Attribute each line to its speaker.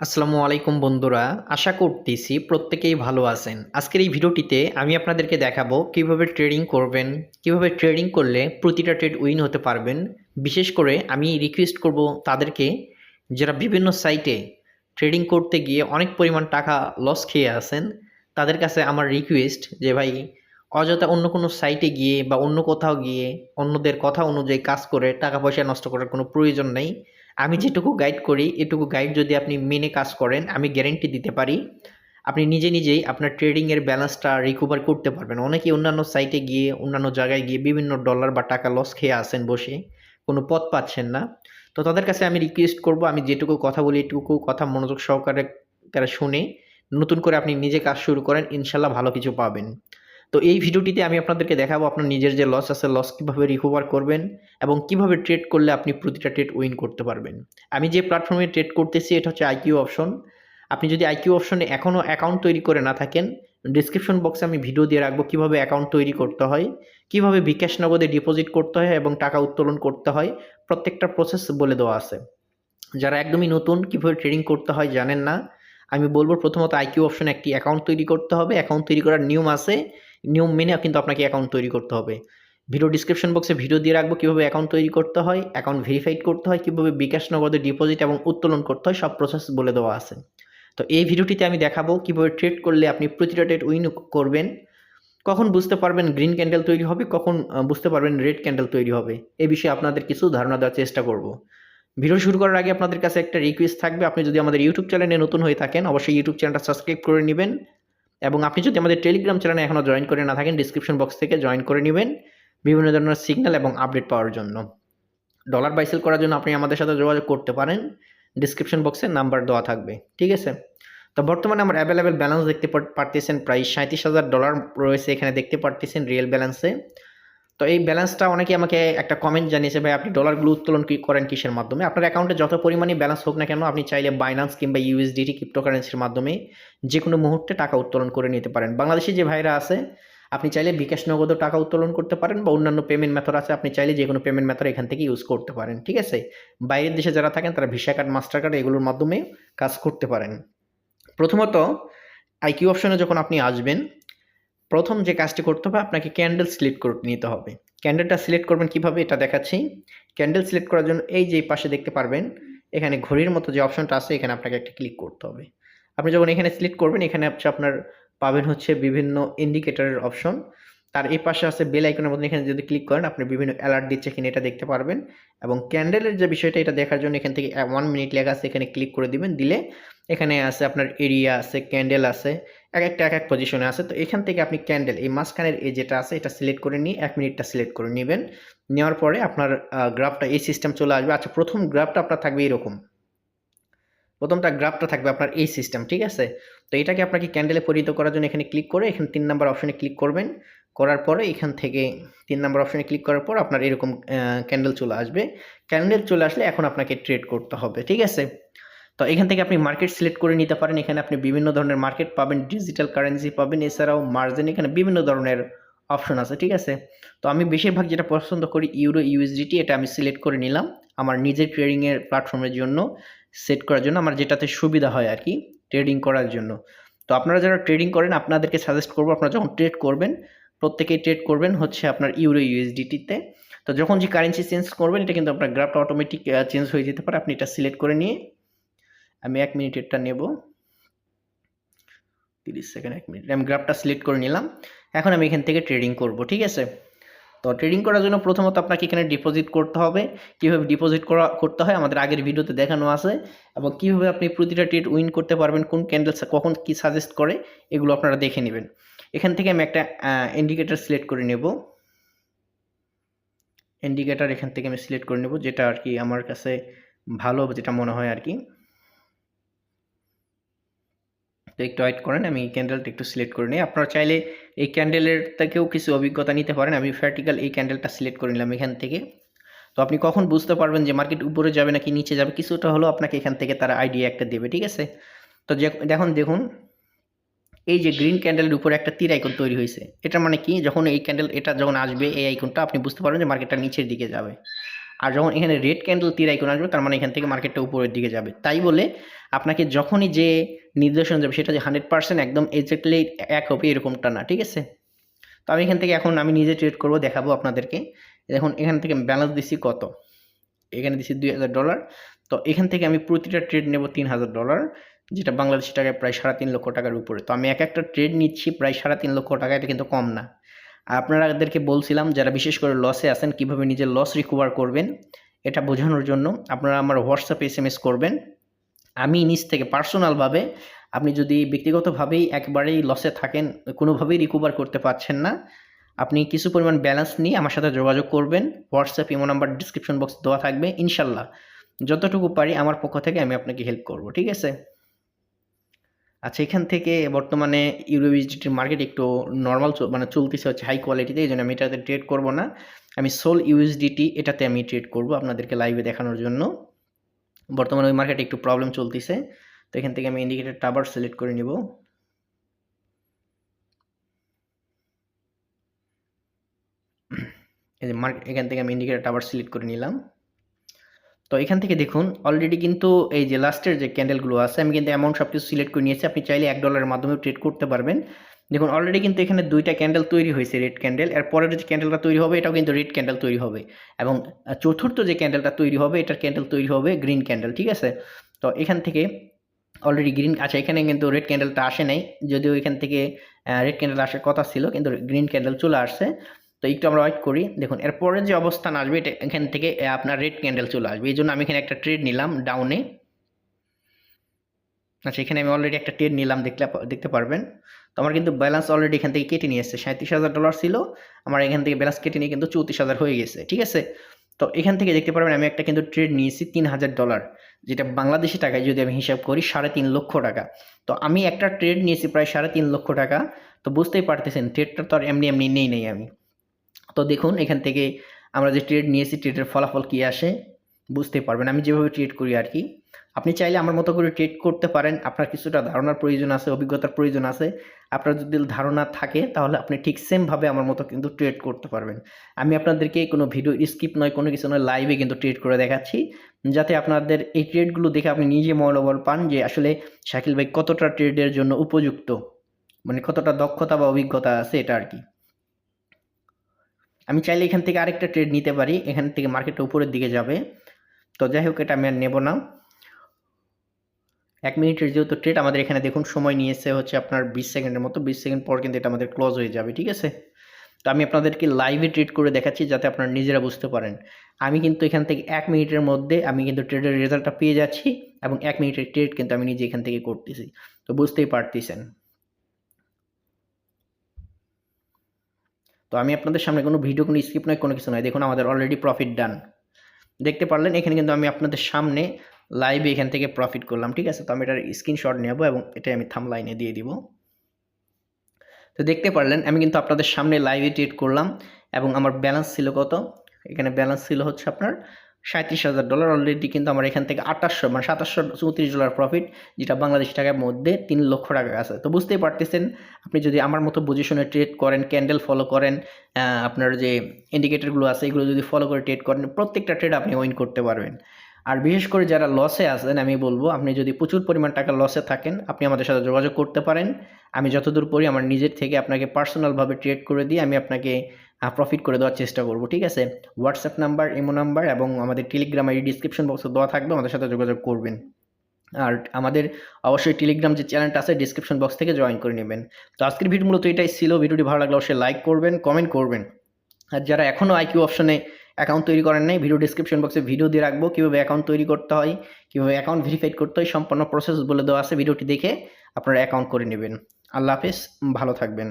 Speaker 1: আসসালামু আলাইকুম বন্ধুরা, আশা করতেছি প্রত্যেকেই ভালো আছেন। আজকের এই ভিডিওটিতে আমি আপনাদেরকে দেখাবো কীভাবে ট্রেডিং করবেন, কীভাবে ট্রেডিং করলে প্রতিটা ট্রেড উইন হতে পারবেন। বিশেষ করে আমি রিকোয়েস্ট করব তাদেরকে যারা বিভিন্ন সাইটে ট্রেডিং করতে গিয়ে অনেক পরিমাণ টাকা লস খেয়ে আছেন, তাদের কাছে আমার রিকোয়েস্ট যে ভাই, অযথা অন্য কোনো সাইটে গিয়ে বা অন্য কোথাও গিয়ে অন্যদের কথা অনুযায়ী কাজ করে টাকা পয়সা নষ্ট করার কোনো প্রয়োজন নেই। আমি যেটুকু গাইড করি, এটুকু গাইড যদি আপনি মেনে কাজ করেন, আমি গ্যারেন্টি দিতে পারি। আপনি নিজে নিজেই আপনার ট্রেডিংয়ের ব্যালেন্সটা রিকভার করতে পারবেন। অনেকে অন্যান্য সাইটে গিয়ে, অন্যান্য জায়গায় গিয়ে বিভিন্ন ডলার বা টাকা লস খেয়ে আসেন বসে, কোনো পথ পাচ্ছেন না। তো তাদের কাছে আমি রিকোয়েস্ট করব, আমি যেটুকু কথা বলি, এটুকু কথা মনোযোগ সহকারে শুনে, নতুন করে আপনি নিজে কাজ শুরু করেন, ইনশাল্লাহ ভালো কিছু পাবেন। তো এই ভিডিওটিতে আমি আপনাদেরকে দেখাবো আপনার নিজের যে লস আছে লস কীভাবে রিকভার করবেন এবং কীভাবে ট্রেড করলে আপনি প্রতিটা ট্রেড উইন করতে পারবেন। আমি যে প্ল্যাটফর্মে ট্রেড করতেছি, এটা হচ্ছে আইকিউ অপশন আপনি যদি আইকিউ অপশনে এখনও অ্যাকাউন্ট তৈরি করে না থাকেন ডিসক্রিপশন বক্সে আমি ভিডিও দিয়ে রাখব কীভাবে অ্যাকাউন্ট তৈরি করতে হয়, কীভাবে বিকাশ নগদে ডিপোজিট করতে হয় এবং টাকা উত্তোলন করতে হয়, প্রত্যেকটা প্রসেস বলে দেওয়া আছে। যারা একদমই নতুন, কীভাবে ট্রেডিং করতে হয় জানেন না। আমি বলব প্রথমত আইকিউ অপশনে একটি অ্যাকাউন্ট তৈরি করতে হবে। অ্যাকাউন্ট তৈরি করার নিয়ম আছে নিয়ম মেনে কিন্তু আপনাকে অ্যাকাউন্ট তৈরি করতে হবে। ভিডিও ডিসক্রিপশন বক্সে ভিডিও দিয়ে রাখব কীভাবে অ্যাকাউন্ট তৈরি করতে হয় অ্যাকাউন্ট ভেরিফাইড করতে হয়, কীভাবে বিকাশ নগদে ডিপোজিট এবং উত্তোলন করতে হয়, সব প্রসেস বলে দেওয়া আছে। তো এই ভিডিওটিতে আমি দেখাবো কীভাবে ট্রেড করলে আপনি প্রতিটা ট্রেড উইন করবেন। কখন বুঝতে পারবেন গ্রিন ক্যান্ডেল তৈরি হবে, কখন বুঝতে পারবেন রেড ক্যান্ডেল তৈরি হবে। এ বিষয়ে আপনাদের কিছু ধারণা দেওয়ার চেষ্টা করব। ভিডিও শুরু করার আগে আপনাদের কাছে একটা রিকোয়েস্ট থাকবে। আপনি যদি আমাদের ইউটিউব চ্যানেলে নতুন হয়ে থাকেন, অবশ্যই ইউটিউব চ্যানেলটা সাবস্ক্রাইব করে নেবেন। এবং আপনি যদি আমাদের টেলিগ্রাম চ্যানেলে এখনও জয়েন করে না থাকেন ডিসক্রিপশন বক্স থেকে জয়েন করে নেবেন বিভিন্ন ধরনের সিগন্যাল এবং আপডেট পাওয়ার জন্য। ডলার বাইসেল করার জন্য আপনি আমাদের সাথে যোগাযোগ করতে পারেন। ডিসক্রিপশন বক্সে নাম্বার দেওয়া থাকবে, ঠিক আছে? তো বর্তমানে আমার অ্যাভেলেবেল ব্যালেন্স দেখতে পারতেছেন প্রায় সাঁত্রিশ হাজার ডলার রয়েছে এখানে দেখতে পারতেছেন রিয়েল ব্যালেন্সে তো এই ব্যালেন্সটা অনেকে আমাকে একটা কমেন্ট জানিয়েছে, ভাই, আপনি ডলারগুলো উত্তোলন কি করেন কিসের মাধ্যমে? আপনার অ্যাকাউন্টে যত পরিমাণে ব্যালেন্স হোক না কেন, আপনি চাইলে বাইন্যান্স কিংবা ইউএসডিটি ক্রিপ্টোকারেন্সির মাধ্যমে যে কোনো মুহূর্তে টাকা উত্তোলন করে নিতে পারেন। বাংলাদেশি যে ভাইরা আছে, আপনি চাইলে বিকাশ নগদও টাকা উত্তোলন করতে পারেন বা অন্যান্য পেমেন্ট মেথড আছে, আপনি চাইলে যে কোনো পেমেন্ট মেথড এখান থেকে ইউজ করতে পারেন, ঠিক আছে? বাইরের দেশে যারা থাকেন, তারা ভিসা কার্ড মাস্টার কার্ড এগুলোর মাধ্যমে কাজ করতে পারেন। প্রথমত আইকিউ অপশনে যখন আপনি আসবেন প্রথম যে কাজটি করতে হবে, আপনাকে ক্যান্ডেল সিলেক্ট করে নিতে হবে। ক্যান্ডেলটা সিলেক্ট করবেন কীভাবে এটা দেখাচ্ছি। ক্যান্ডেল সিলেক্ট করার জন্য এই যে পাশে দেখতে পারবেন, এখানে ঘড়ির মতো যে অপশনটা আছে, এখানে আপনাকে একটা ক্লিক করতে হবে। আপনি যখন এখানে সিলেক্ট করবেন, এখানে হচ্ছে আপনার পাবেন হচ্ছে বিভিন্ন ইন্ডিকেটারের অপশন তার এই পাশে আছে বেল আইকনের মধ্যে এখানে যদি ক্লিক করেন, আপনি বিভিন্ন অ্যালার্ট দিচ্ছে কিনা এটা দেখতে পারবেন। এবং ক্যান্ডেলের যে বিষয়টা, এটা দেখার জন্য এখান থেকে ওয়ান মিনিট লেখা আছে, এখানে ক্লিক করে দিবেন। দিলে এখানে আছে আপনার এরিয়া আছে ক্যান্ডেল আছে, এক একটা, এক এক পজিশনে আছে। তো এখান থেকে আপনি ক্যান্ডেল এই মাঝখানের এই যেটা আছে, এটা সিলেক্ট করে নিয়ে এক মিনিটটা সিলেক্ট করে নেবেন। নেওয়ার পরে আপনার গ্রাফটা এই সিস্টেম চলে আসবে। আচ্ছা প্রথম গ্রাফটা আপনার থাকবে এরকম। প্রথমটা গ্রাফটা থাকবে আপনার এই সিস্টেম ঠিক আছে? তো এটাকে আপনাকে ক্যান্ডেলে পরিণত করার জন্য এখানে ক্লিক করে, এখানে তিন নাম্বার অপশনে ক্লিক করবেন। করার পরে এখান থেকে তিন নম্বর অপশানে ক্লিক করার পর আপনার এরকম ক্যান্ডেল চলে আসবে। ক্যান্ডেল চলে আসলে এখন আপনাকে ট্রেড করতে হবে, ঠিক আছে? তো এখান থেকে আপনি মার্কেট সিলেক্ট করে নিতে পারেন। এখানে আপনি বিভিন্ন ধরনের মার্কেট পাবেন ডিজিটাল কারেন্সি পাবেন, এছাড়াও মার্জিন এখানে বিভিন্ন ধরনের অপশন আছে, ঠিক আছে? তো আমি বেশিরভাগ যেটা পছন্দ করি ইউরো ইউএসডিটি এটা আমি সিলেক্ট করে নিলাম আমার নিজের ট্রেডিংয়ের প্ল্যাটফর্মের জন্য সেট করার জন্য, আমার যেটাতে সুবিধা হয় আর কি ট্রেডিং করার জন্য। তো আপনারা যারা ট্রেডিং করেন, আপনাদেরকে সাজেস্ট করব, আপনারা যখন ট্রেড করবেন প্রত্যেকেই ট্রেড করবেন হচ্ছে আপনার ইউরো ইউএসডিটিতে তো। যখন যে কারেন্সি চেঞ্জ করবেন, এটা কিন্তু আপনার গ্রাফটা অটোমেটিক চেঞ্জ হয়ে যেতে পারে। আপনি এটা সিলেক্ট করে নিয়ে আমি এক মিনিটেরটা নেব। তিরিশ সেকেন্ড এক মিনিট আমি গ্রাফটা সিলেক্ট করে নিলাম। এখন আমি এখান থেকে ট্রেডিং করব, ঠিক আছে? তো ট্রেডিং করার জন্য প্রথমত আপনাকে এখানে ডিপোজিট করতে হবে। কীভাবে ডিপোজিট করা, করতে হয় আমাদের আগের ভিডিওতে দেখানো আছে। এবং কীভাবে আপনি প্রতিটা ট্রেড উইন করতে পারবেন, কোন ক্যান্ডেল কখন কি সাজেস্ট করে, এগুলো আপনারা দেখে নেবেন। এখান থেকে আমি একটা ইন্ডিকেটার সিলেক্ট করে নেব। ইন্ডিকেটার এখান থেকে আমি সিলেক্ট করে নেব, যেটা আর কি আমার কাছে ভালো, যেটা মনে হয় আর কি। তো একটু ওয়েট করেন, আমি ক্যান্ডেলটা একটু সিলেক্ট করে নিই। আপনারা চাইলে এই ক্যান্ডেলের থেকেও কিছু অভিজ্ঞতা নিতে পারেন। আমি ভার্টিক্যাল এই ক্যান্ডেলটা সিলেক্ট করে নিলাম এখান থেকে। তো আপনি কখন বুঝতে পারবেন যে মার্কেট উপরে যাবে নাকি নিচে যাবে, কিছুটা হলেও আপনাকে এখান থেকে তারা আইডিয়া একটা দেবে, ঠিক আছে? তো দেখুন দেখুন এই যে গ্রিন ক্যান্ডেলের উপরে একটা তীর আইকন তৈরি হয়েছে, এটা মানে কি? যখন এই ক্যান্ডেল এটা যখন আসবে, এই আইকনটা আপনি বুঝতে পারবেন যে মার্কেটটা নিচের দিকে যাবে। আর যখন এখানে রেড ক্যান্ডেল তীর আইকন আসবে, তার মানে এখান থেকে মার্কেটটা উপরের দিকে যাবে। তাই বলে আপনাকে যখনই যে নির্দেশনা যাবে সেটা যে হান্ড্রেড পার্সেন্ট একদম এক্স্যাক্টলি এক হবে, এরকমটা না, ঠিক আছে? তো আমি এখান থেকে এখন আমি নিজে ট্রেড করব, দেখাবো আপনাদেরকে। দেখুন, এখান থেকে ব্যালেন্স দিছি কত? এখানে দিছি দুই হাজার ডলার তো এখান থেকে আমি প্রতিটা ট্রেড নেব তিন হাজার ডলার যেটা বাংলাদেশি টাকায় প্রায় সাড়ে তিন লক্ষ টাকার উপরে। তো আমি এক একটা ট্রেড নিচ্ছি, প্রায় সাড়ে তিন লক্ষ টাকা, এটা কিন্তু কম না। আর আপনারাদেরকে বলছিলাম, যারা বিশেষ করে লসে আছেন, কীভাবে নিজের লস রিকভার করবেন, এটা বোঝানোর জন্য আপনারা আমার হোয়াটসঅ্যাপে এস এম এস করবেন। আমি নিজ থেকে পার্সোনালভাবে আপনি যদি ব্যক্তিগতভাবেই একবারেই লসে থাকেন, কোনোভাবেই রিকভার করতে পারছেন না, আপনি কিছু পরিমাণ ব্যালেন্স নিয়ে আমার সাথে যোগাযোগ করবেন। WhatsApp imo number description box দেওয়া থাকবে, ইনশাল্লাহ। যতটুকু পারি, আমার পক্ষ থেকে আমি আপনাকে হেল্প করব, ঠিক আছে? আচ্ছা এখান থেকে বর্তমানে ইউরোবিজিটির মার্কেট একটু নর্মাল মানে চলতেছে হচ্ছে হাই কোয়ালিটিতে এই জন্য আমি এটাতে ট্রেড করব না। আমি সোল ইউএসডিটি এটাতে আমি ট্রেড করব আপনাদেরকে লাইভে দেখানোর জন্য। বর্তমানে ওই মার্কেটে একটু প্রবলেম চলতেছে, তো এখান থেকে আমি ইন্ডিকেটার টাবার সিলেক্ট করে নিব। এই যে মার্কেট এখান থেকে আমি ইন্ডিকেটার টাবার সিলেক্ট করে নিলাম। তো এখান থেকে দেখুন অলরেডি কিন্তু এই যে লাস্টের যে ক্যান্ডেলগুলো আছে, আমি কিন্তু অ্যামাউন্ট সব কিছু সিলেক্ট করে নিয়েছি। আপনি চাইলে এক ডলারের মাধ্যমে ট্রেড করতে পারবেন। দেখুন অলরেডি কিন্তু এখানে দুইটা ক্যান্ডেল তৈরি হয়েছে রেড ক্যান্ডেল এর পরের যে ক্যান্ডেলটা তৈরি হবে, এটাও কিন্তু রেড ক্যান্ডেল তৈরি হবে। এবং চতুর্থ যে ক্যান্ডেলটা তৈরি হবে, এটার ক্যান্ডেল তৈরি হবে গ্রিন ক্যান্ডেল ঠিক আছে? তো এখান থেকে অলরেডি গ্রিন আচ্ছা এখানে কিন্তু রেড ক্যান্ডেলটা আসে নাই। যদিও এখান থেকে রেড ক্যান্ডেল আসার কথা ছিল, কিন্তু গ্রিন ক্যান্ডেল চলে আসছে। তো একটু আমরা ওয়েট করি। দেখুন, এরপরে যে অবস্থান আসবে, এটা এখান থেকে আপনার রেড ক্যান্ডেল চলে আসবে। এই জন্য আমি এখানে একটা ট্রেড নিলাম ডাউনে আচ্ছা এখানে আমি অলরেডি একটা ট্রেড নিলাম, দেখলে দেখতে পারবেন। তো আমার কিন্তু ব্যালেন্স অলরেডি এখান থেকে কেটে নিয়ে এসছে। সাঁত্রিশ হাজার ডলার ছিল, আমার এখান থেকে ব্যালেন্স কেটে নিয়ে কিন্তু চৌত্রিশ হাজার হয়ে গেছে, ঠিক আছে? তো এখান থেকে দেখতে পারবেন, আমি একটা কিন্তু ট্রেড নিয়েছি তিন হাজার ডলার যেটা বাংলাদেশি টাকায় যদি আমি হিসাব করি, সাড়ে তিন লক্ষ টাকা। তো আমি একটা ট্রেড নিয়েছি প্রায় সাড়ে তিন লক্ষ টাকা। তো বুঝতেই পারতেছেন ট্রেডটা তো আর এমনি এমনি নেই নেই আমি। তো দেখুন, এখান থেকে আমরা যে ট্রেড নিয়েছি ট্রেডের ফলাফল কী আসে, বুঝতে পারবেন। আমি যেভাবে ট্রেড করি আর কি, আপনি চাইলে আমার মতো করে ট্রেড করতে পারেন। আপনার কিছুটা ধারণার প্রয়োজন আছে, অভিজ্ঞতার প্রয়োজন আছে। আপনার যদি ধারণা থাকে, তাহলে আপনি ঠিক সেমভাবে আমার মতো কিন্তু ট্রেড করতে পারবেন। আমি আপনাদেরকে কোনো ভিডিও স্কিপ নয়, কোনো কিছু নয় লাইভে কিন্তু ট্রেড করে দেখাচ্ছি। যাতে আপনাদের এই ট্রেডগুলো দেখে আপনি নিজে মনোবল পান যে আসলে শাকিল ভাই কতটা ট্রেডের জন্য উপযুক্ত মানে কতটা দক্ষতা বা অভিজ্ঞতা আছে এটা আর কি। আমি চাইলে এখান থেকে আরেকটা ট্রেড নিতে পারি। এখান থেকে মার্কেটটা উপরের দিকে যাবে। তো যাই হোক, এটা আমি আর নেব না। এক মিনিটের যেহেতু ট্রেড আমাদের এখানে দেখুন, সময় নিয়েছে হচ্ছে আপনার বিশ সেকেন্ডের মতো। বিশ সেকেন্ড পর কিন্তু এটা আমাদের ক্লোজ হয়ে যাবে, ঠিক আছে? তো আমি আপনাদেরকে লাইভে ট্রেড করে দেখাচ্ছি যাতে আপনারা নিজেরা বুঝতে পারেন। আমি কিন্তু এখান থেকে এক মিনিটের মধ্যে আমি কিন্তু ট্রেডের রেজাল্টটা পেয়ে যাচ্ছি এবং এক মিনিটের ট্রেড কিন্তু আমি নিজে এখান থেকে করতেছি। তো বুঝতেই পারতেছেন। তো আমি আপনাদের সামনে কোনো ভিডিও, কোনো স্কিপ নয়, কোনো কিছু নয়। দেখুন, আমাদের অলরেডি প্রফিট ডান দেখতে পারলেন, এখানে কিন্তু আমি আপনাদের সামনে লাইভে এখান থেকে প্রফিট করলাম, ঠিক আছে? তো আমি এটার স্ক্রিনশট নেব এবং এটাই আমি থাম লাইনে দিয়ে দিব। তো দেখতে পারলেন, আমি কিন্তু আপনাদের সামনে লাইভে ট্রেড করলাম এবং আমার ব্যালেন্স ছিল কত? এখানে ব্যালেন্স ছিল হচ্ছে আপনার সাঁত্রিশ হাজার ডলার অলরেডি কিন্তু আমার এখান থেকে আঠাশশো মানে সাতাশশো চৌত্রিশ ডলার প্রফিট যেটা বাংলাদেশ টাকার মধ্যে তিন লক্ষ টাকা আছে। তো বুঝতেই পারতেছেন, আপনি যদি আমার মতো পজিশনে ট্রেড করেন ক্যান্ডেল ফলো করেন আপনার যে ইন্ডিকেটরগুলো আছে, এগুলো যদি ফলো করে ট্রেড করেন, প্রত্যেকটা ট্রেড আপনি উইন করতে পারবেন। আর বিশেষ করে যারা লসে আছেন, আমি বলব, আপনি যদি প্রচুর পরিমাণ টাকা লসে থাকেন, আপনি আমাদের সাথে যোগাযোগ করতে পারেন। আমি যতদূর পড়ি, আমার নিজের থেকে আপনাকে পার্সোনালভাবে ট্রেড করে দিয়ে আমি আপনাকে প্রফিট করে দেওয়ার চেষ্টা করব, ঠিক আছে? হোয়াটসঅ্যাপ নাম্বার ইমো নাম্বার এবং আমাদের টেলিগ্রাম আইডি ডিসক্রিপশন বক্সে দেওয়া থাকবে, আমাদের সাথে যোগাযোগ করবেন। আর আমাদের অবশ্যই টেলিগ্রাম যে চ্যানেলটা আছে ডিসক্রিপশন বক্স থেকে জয়েন করে নেবেন। তো আজকের ভিডিও মূলত এটাই ছিল। ভিডিওটি ভালো লাগলে অবশ্যই লাইক করবেন কমেন্ট করবেন। আর যারা এখনও আইকিউ অপশনে অ্যাকাউন্ট তৈরি করেন নাই ভিডিও ডিসক্রিপশন বক্সে ভিডিও দিয়ে রাখব, কীভাবে অ্যাকাউন্ট তৈরি করতে হয়, কীভাবে অ্যাকাউন্ট ভেরিফাইড করতে হয়, সম্পূর্ণ প্রসেস বলে দেওয়া আছে ভিডিওটি দেখে আপনারা অ্যাকাউন্ট করে নেবেন। আল্লাহ হাফিজ, ভালো থাকবেন।